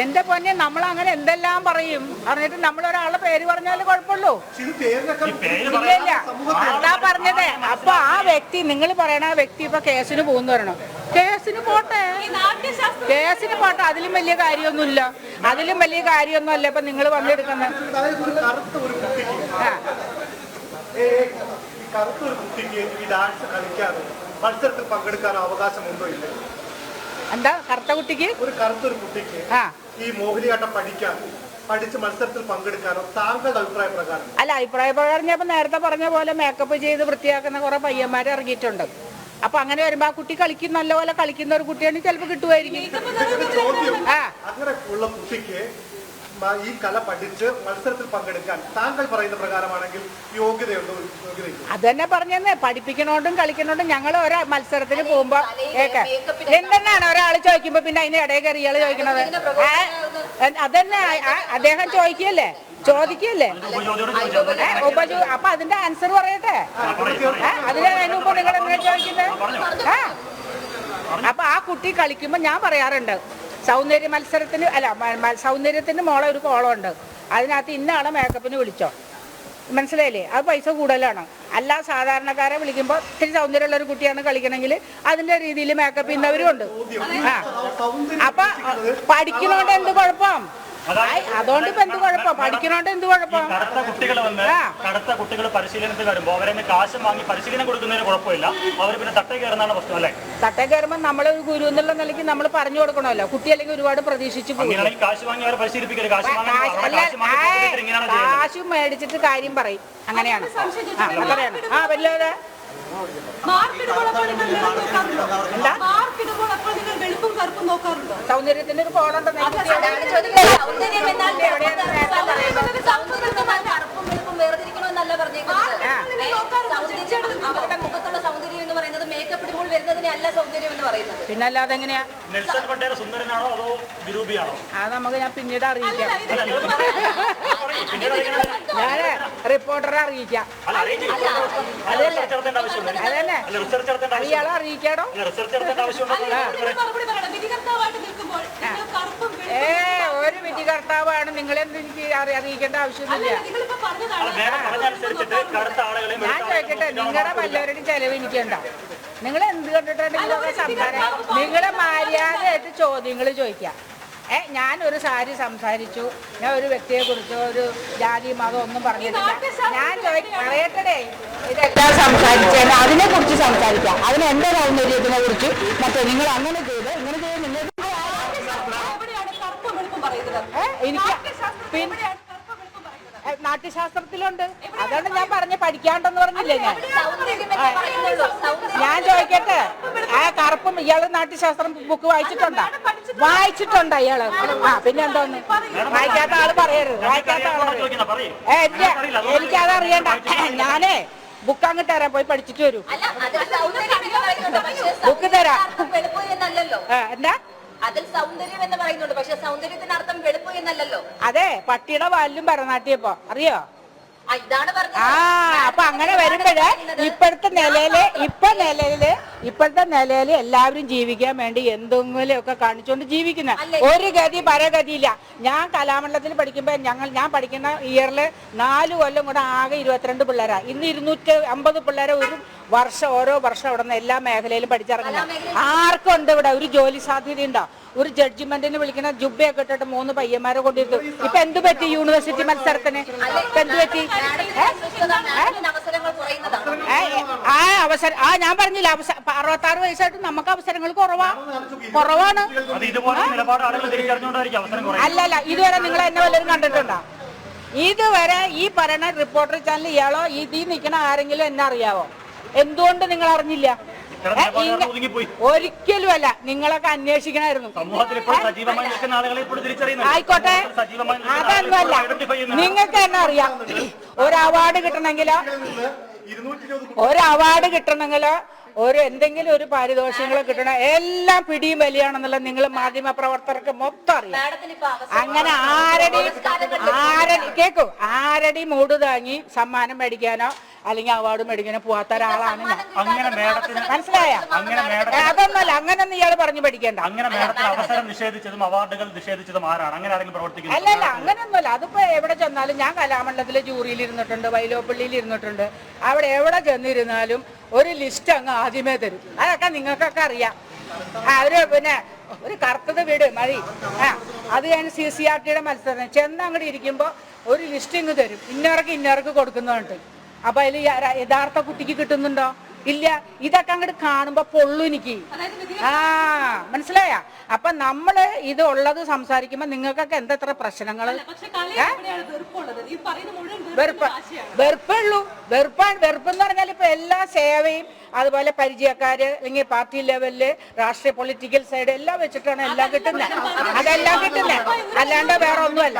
എന്റെ പൊന്നെ നമ്മൾ അങ്ങനെ എന്തെല്ലാം പറയും? പറഞ്ഞിട്ട് നമ്മൾ ഒരാളുടെ പേര് പറഞ്ഞാലും കുഴപ്പമുള്ളൂ. ഇത് ഈ പേര് ഇല്ല അതാ പറഞ്ഞത്. അപ്പൊ ആ വ്യക്തി നിങ്ങൾ പറയണ ആ വ്യക്തി ഇപ്പൊ കേസിന് പോകുന്നു പറയണം? കേസിന് പോട്ടെ. കേസിന് പോട്ടെ. അതിലും വലിയ കാര്യമൊന്നുമില്ല. അതിലും വലിയ കാര്യമൊന്നും അല്ല ഇപ്പൊ നിങ്ങൾ വന്നെടുക്കുന്നത് കുട്ടിക്ക്. ആ. ഏ, ഈ കറുത്ത ഒരു കുട്ടിക്ക് ഈ ഡാൻസ് കളിക്കാനോ മത്സരത്തിൽ പങ്കെടുക്കാനോ അവകാശമുണ്ടോ ഇല്ല? എന്താ കറുത്ത കുട്ടിക്ക്? ഒരു കറുത്തൊരു കുട്ടിക്ക് ആ. ഈ മോഹിനിയാട്ടം പഠിക്കാൻ പഠിച്ച് മത്സരത്തിൽ പങ്കെടുക്കാനോ താങ്കളുടെ അഭിപ്രായ പ്രകാരം? അല്ല അഭിപ്രായ പ്രകാരം ഞാൻ നേരത്തെ പറഞ്ഞ പോലെ മേക്കപ്പ് ചെയ്ത് വൃത്തിയാക്കുന്ന കുറെ പയ്യന്മാരെ ഇറങ്ങിയിട്ടുണ്ട്. അപ്പൊ അങ്ങനെ വരുമ്പോ ആ കുട്ടി കളിക്കും നല്ലപോലെ കളിക്കുന്ന ഒരു കുട്ടിയാണെങ്കിൽ ചിലപ്പോ കിട്ടുമായിരിക്കും. ആ. അങ്ങനെ ഉള്ള കുട്ടിക്ക് മ- ഈ കല പഠിച്ച് മത്സരത്തിൽ പങ്കെടുക്കാൻ താങ്കൾ പറയുന്ന പ്രകാരമാണെങ്കിൽ യോഗ്യതയുണ്ടോ? അത് തന്നെ പറഞ്ഞെന്ന്. പഠിപ്പിക്കണോണ്ടും കളിക്കണോണ്ടും ഞങ്ങൾ ഒരാ മത്സരത്തിന് പോകുമ്പോ ഏക്കെ എന്തെന്നാണ് ഒരാൾ ചോദിക്കുമ്പോ പിന്നെ അതിന് ഇടയിൽ കയറി ഇയാൾ ചോദിക്കണത്? അതന്നെ അദ്ദേഹം ചോദിക്കല്ലേ ചോദിക്കല്ലേ ഉപജു അപ്പൊ അതിന്റെ ആൻസർ പറയട്ടെ? അതിന് അതിന് മുമ്പ് നിങ്ങൾ എങ്ങനെ ചോദിക്കുന്നത് അപ്പൊ ആ കുട്ടി കളിക്കുമ്പോ ഞാൻ പറയാറുണ്ട് സൗന്ദര്യ മത്സരത്തിന് അല്ല സൗന്ദര്യത്തിന് മോളെ ഒരു കോളമുണ്ട് അതിനകത്ത് ഇന്നാളെ മേക്കപ്പിന് വിളിച്ചോ. മനസ്സിലായില്ലേ? അത് പൈസ കൂടുതലാണ്. അല്ല സാധാരണക്കാരെ വിളിക്കുമ്പോൾ ഇത്തിരി സൗന്ദര്യമുള്ള ഒരു കുട്ടിയാണ് കളിക്കണമെങ്കിൽ അതിന്റെ രീതിയിൽ മേക്കപ്പ് ചെയ്യുന്നവരും ഉണ്ട്. ആ. അപ്പം പഠിക്കണോണ്ട് എന്ത് കുഴപ്പം? അതുകൊണ്ട് ഇപ്പൊ എന്ത് കുഴപ്പം? പഠിക്കണോണ്ട് എന്ത് കുഴപ്പം? കടത്ത കുട്ടികൾ വന്ന് കടത്ത കുട്ടികൾ പരിശീലനത്തിൽ വരുമ്പോ അവരെ കാശ് വാങ്ങി പരിശീലനം കൊടുക്കുന്നതിന് കുഴപ്പമില്ല. അവർ പിന്നെ തട്ടേ കയറുന്നതാണ് പ്രശ്നം അല്ലേ? തട്ടേ കയറുമ്പോൾ നമ്മൾ ഒരു ഗുരു എന്നുള്ള നിലയ്ക്ക് നമ്മൾ പറഞ്ഞു കൊടുക്കണമല്ലോ. കുട്ടി അല്ലെങ്കിൽ ഒരുപാട് പ്രതീക്ഷിച്ചു പോകും കാശ് വാങ്ങി അവരെ പരിശീലിപ്പിക്കരുത് കാശ് മേടിച്ചിട്ട് കാര്യം പറയും. അങ്ങനെയാണ്. ആ വല്ലോ മാർക്കിടുമ്പോൾ വെളുപ്പ് കറുപ്പും നോക്കാറുണ്ടോ? സൗന്ദര്യത്തിന്റെ ഒരു കോളുണ്ട് ചോദിക്കുന്നത്. സൗന്ദര്യം എന്നാൽ എവിടെയാണ് നേരത്തെ പറയുന്നത്? സൗന്ദര്യം എന്നാൽ കറുപ്പും വെളുപ്പും വേർതിരിക്കണമെന്നല്ല പറഞ്ഞേക്കുന്നത് ആ. ഏ, സൗന്ദര്യം അവരുടെ മുഖത്തുള്ള സൗന്ദര്യം എന്ന് പറയുന്നത് മേക്കപ്പ് ഇടുമ്പോൾ വരുന്നതിനെ അല്ല സൗന്ദര്യം എന്ന് അല്ലാതെ എങ്ങനെയാ? നെൽസൺ സുന്ദരനാണോ അതോ വിരൂപിയാണോ? അത് നമുക്ക് ഞാൻ പിന്നീട് അറിയിക്കാം. ഞാൻ റിപ്പോർട്ടറെ അറിയിക്കാം. അതന്നെ. അല്ല റിസർച്ച് നടത്തേണ്ട അത് ഇയാളെ അറിയിക്കാടോ? ഏ ഒരു വിധികർത്താവാണ്. നിങ്ങളെന്ത് എനിക്ക് അറി- അറിയിക്കേണ്ട ആവശ്യമൊന്നുമില്ല. ഞാൻ ചോദിക്കട്ടെ നിങ്ങളുടെ. വല്ലവരുടെയും ചെലവ് എനിക്കുണ്ടോ നിങ്ങൾ എന്ത് കണ്ടിട്ടാണ് നിങ്ങൾ സംസാരം? നിങ്ങളെ മര്യാദയായിട്ട് ചോദ്യങ്ങൾ ചോദിക്കാം. ഏ ഞാൻ ഒരു സാരി സംസാരിച്ചു. ഞാൻ ഒരു വ്യക്തിയെ കുറിച്ചോ ഒരു ജാതി മതം ഒന്നും പറഞ്ഞിട്ടില്ല. ഞാൻ പറയട്ടെ ഇതെല്ലാം സംസാരിച്ചത് അതിനെ കുറിച്ച് സംസാരിക്കാം. അതിന് എന്റെ സൗന്ദര്യത്തിനെ കുറിച്ച് മറ്റേ നിങ്ങൾ അങ്ങനെ ചെയ്ത് ഇങ്ങനെ ചെയ്ത് നിങ്ങൾ എനിക്ക് പിന്നെ എവിടെയാണ് കറുപ്പും വെളുപ്പും പറയുന്നത് ഏ, നാട്യശാസ്ത്രത്തിലുണ്ട്. അതാണ് ഞാൻ പറഞ്ഞ പഠിക്കാണ്ടെന്ന് പറഞ്ഞില്ലേ ഞാൻ? ഞാൻ ചോദിക്കട്ടെ? ആ കറുപ്പും ഇയാൾ നാട്യശാസ്ത്രം ബുക്ക് വായിച്ചിട്ടുണ്ടോ? വായിച്ചിട്ടുണ്ടോ ഇയാൾ? ആ പിന്നെ എന്തോന്ന്? വായിക്കാത്ത ആൾ പറയരുത്. വായിക്കാത്ത ആൾ ഏ, ഇല്ല, എനിക്കത് അറിയണ്ട. ഞാനേ ബുക്ക് അങ്ങ് തരാം പോയി പഠിച്ചിട്ട് വരും. ബുക്ക് തരാം. എന്താ? അതിൽ സൗന്ദര്യം എന്ന് പറയുന്നുണ്ട്. പക്ഷെ സൗന്ദര്യത്തിന് അർത്ഥം വെളുപ്പ് അതെ പട്ടിയുടെ വാലിലും ഭരതനാട്യപ്പോ. അറിയോ? ആ, അപ്പൊ അങ്ങനെ വരുമ്പോഴേ ഇപ്പോഴത്തെ നിലയിൽ ഇപ്പൊ നിലയിൽ ഇപ്പോഴത്തെ നിലയിൽ എല്ലാവരും ജീവിക്കാൻ വേണ്ടി എന്തെങ്കിലും ഒക്കെ കാണിച്ചുകൊണ്ട് ജീവിക്കുന്ന. ഒരു ഗതി പരഗതിയില്ല. ഞാൻ കലാമണ്ഡലത്തിൽ പഠിക്കുമ്പോ ഞങ്ങൾ ഞാൻ പഠിക്കുന്ന ഇയറിൽ നാലു കൊല്ലം കൂടെ ആകെ ഇരുപത്തിരണ്ട് പിള്ളേരാ. ഇന്ന് ഇരുന്നൂറ്റി അമ്പത് പിള്ളേരെ ഒരു വർഷം ഓരോ വർഷം അവിടെ നിന്ന് എല്ലാ മേഖലയിലും പഠിച്ചിറങ്ങുന്ന ആർക്കുണ്ട് ഇവിടെ? ഒരു ജോലി സാധ്യത ഉണ്ടോ? ഒരു ജഡ്ജ്മെന്റിന് വിളിക്കുന്ന ജുബയൊക്കെ ഇട്ടിട്ട് മൂന്ന് പയ്യന്മാരെ കൊണ്ടിരുത്തു ഇപ്പൊ എന്ത് പറ്റി യൂണിവേഴ്സിറ്റി മത്സരത്തിന്? ഇപ്പൊ എന്ത് പറ്റി? ആ അവസരം ആ ഞാൻ പറഞ്ഞില്ല അവസ- അറുപത്താറ് വയസ്സായിട്ട് നമുക്ക് അവസരങ്ങൾ കുറവാ. കുറവാണ്. അല്ലല്ല ഇതുവരെ നിങ്ങൾ എന്നെ വല്ലതും കണ്ടിട്ടുണ്ടോ? ഇതുവരെ ഈ പറയണ റിപ്പോർട്ടർ ചാനൽ ഇയാളോ ഇതിൽ നിൽക്കണ ആരെങ്കിലും എന്നെ അറിയാവോ? എന്തുകൊണ്ട് നിങ്ങൾ അറിഞ്ഞില്ല? ഒരിക്കലും അല്ല നിങ്ങളൊക്കെ അന്വേഷിക്കണമായിരുന്നു. ആയിക്കോട്ടെ. അതൊന്നുമല്ല നിങ്ങൾക്ക് തന്നെ അറിയാം. ഒരു അവാർഡ് കിട്ടണമെങ്കിൽ ഒരു അവാർഡ് കിട്ടണമെങ്കിൽ ഒരു എന്തെങ്കിലും ഒരു പാരിതോഷികങ്ങൾ കിട്ടണ എല്ലാം പിടിയും വലിയാണെന്നുള്ള നിങ്ങൾ മാധ്യമ പ്രവർത്തകർക്ക് മൊത്തം അറിയാം. മാഡത്തിന് ഇപ്പൊ അവസരം അങ്ങനെ ആരടി ആരടി കേക്കൂ. ആരടി മൂട് താങ്ങി സമ്മാനം മേടിക്കാനോ അല്ലെങ്കിൽ അവാർഡ് മേടിക്കാനോ പോവാത്ത ഒരാളാണ് ഞാൻ. അങ്ങനെ മേഡത്തിന് മനസ്സിലായ? അങ്ങനെ മേഡത്തിന് അതൊന്നല്ല അങ്ങനൊന്നും ഇയാൾ പറഞ്ഞു പഠിക്കണ്ട. അങ്ങനെ മേഡത്തിന് അവസരം നിഷേധിച്ചതും അവാർഡുകൾ നിഷേധിച്ചതും ആരാണ്? അങ്ങനെ ആരെങ്കിലും പ്രവർത്തിക്കുന്നത് അല്ലല്ല അങ്ങനെയൊന്നുമല്ല അതിപ്പോ എവിടെ ചെന്നാലും ഞാൻ കലാമണ്ഡലത്തിലെ ജൂറിയിൽ ഇരുന്നിട്ടുണ്ട് വൈലോപ്പള്ളിയിൽ ഇരുന്നിട്ടുണ്ട്. അവിടെ എവിടെ ചെന്നിരുന്നാലും ഒരു ലിസ്റ്റ് അങ്ങ് ആദ്യമേ തരും. അതൊക്കെ നിങ്ങൾക്കൊക്കെ അറിയാം. ആ ഒരു പിന്നെ ഒരു കറുത്തത് വീട് മതി. ആ അത് കഴിഞ്ഞ് സി സി ആർ ടിയുടെ മത്സരം. ചെന്ന് അങ്ങോട്ട് ഇരിക്കുമ്പോൾ ഒരു ലിസ്റ്റ് ഇങ്ങ് തരും. ഇന്നവർക്ക് ഇന്നവർക്ക് കൊടുക്കുന്നുണ്ട് അപ്പൊ അതിൽ യഥാർത്ഥ കുട്ടിക്ക് കിട്ടുന്നുണ്ടോ? ഇല്ല. ഇതൊക്കെ അങ്ങോട്ട് കാണുമ്പോ പൊള്ളു എനിക്ക്. ആ മനസ്സിലായ? അപ്പൊ നമ്മൾ ഇത് ഉള്ളത് സംസാരിക്കുമ്പോ നിങ്ങൾക്കൊക്കെ എന്തത്ര പ്രശ്നങ്ങൾ? വെറുപ്പ്. വെറുപ്പുള്ളൂ വെറുപ്പാണ് വെറുപ്പ് എന്ന് പറഞ്ഞാൽ ഇപ്പൊ എല്ലാ സേവയും അതുപോലെ പരിചയക്കാര് അല്ലെങ്കിൽ പാർട്ടി ലെവലിൽ രാഷ്ട്രീയ പൊളിറ്റിക്കൽ സൈഡ് എല്ലാം വെച്ചിട്ടാണ് എല്ലാം കിട്ടുന്നത് അതെല്ലാം കിട്ടുന്നത് അല്ലാണ്ട് വേറെ ഒന്നുമല്ല.